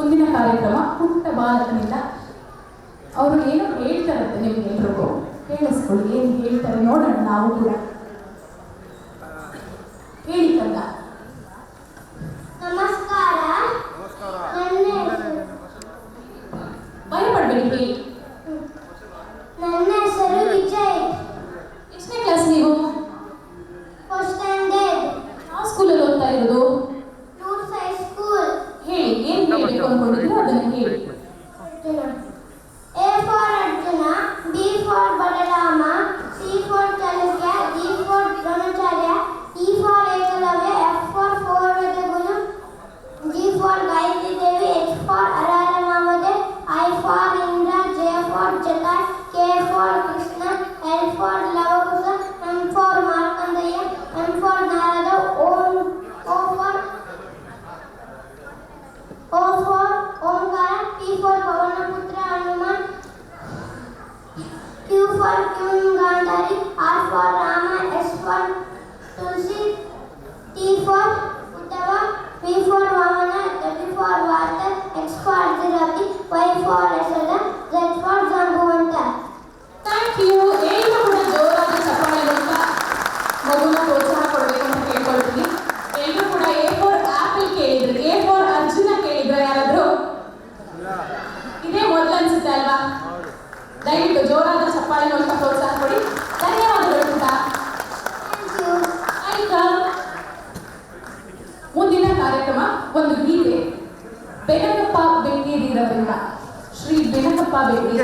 ಮುಂದಿನ ಕಾರ್ಯಕ್ರಮ ಪುಟ್ಟ ಬಾಲಕನಿಂದ ಅವರು ಏನು ಹೇಳ್ತಾರಂತೆ ನಿಮ್ಗೆ ಎಲ್ರಿಗೂ. ಕೇಳಿಸ್ಕೊಳ್ಳಿ ಏನು ಹೇಳ್ತಾರೆ ನೋಡೋಣ ನಾವು ಕೂಡ. ಹೇಳಿ ಕಂದ. ನಮಸ್ಕಾರ. ಹೆಸರು ಭಯಪಡ್ಬೇಡಿ ಹೇಳಬೇಕು ಅನ್ಕೊಂಡಿದ್ರು ಅದನ್ನ ಹೇಳಿ A for Arjuna B for Balarama C for Chalukya D for Dronacharya T for Ekalavya F for four ವೇದಗುರು G for Gayatri Devi H for ಅರಾರ ಮಾಮದೆ I for Indra J for Jatayu K for Krishna L for Lavakusha M for Markandeya M for Narada Om O for O for ಪ್ರೋತ್ಸಾಹ ಕೊಡಬೇಕು ಅಂತ ಕೇಳ್ಕೊಳ್ತೀನಿ. ಎಲ್ಲರೂ ಕೂಡ A apple ಕೇಳಿದ್ರು A for Arjuna ಕೇಳಿದ್ರು ಯಾರಾದ್ರು? ಇದೇ ಮೊದಲು ಅನ್ಸುತ್ತೆ ಅಲ್ವಾ? ದಯವಿಟ್ಟು ಜೋರಾದ ಚಪ್ಪಾಳೆ ಮೂಲಕ ಪ್ರೋತ್ಸಾಹ ಕೊಡಿ. ಧನ್ಯವಾದಗಳು ಕೂಡ Thank ಮುಂದಿನ ಕಾರ್ಯಕ್ರಮ ಒಂದು ಗೀತೆ. ಬೆನಕಪ್ಪ ಬೆಂಗೇರಿರವರಿಂದ ಶ್ರೀ ಬೆನಕಪ್ಪ ಬೆಂಗೇರಿ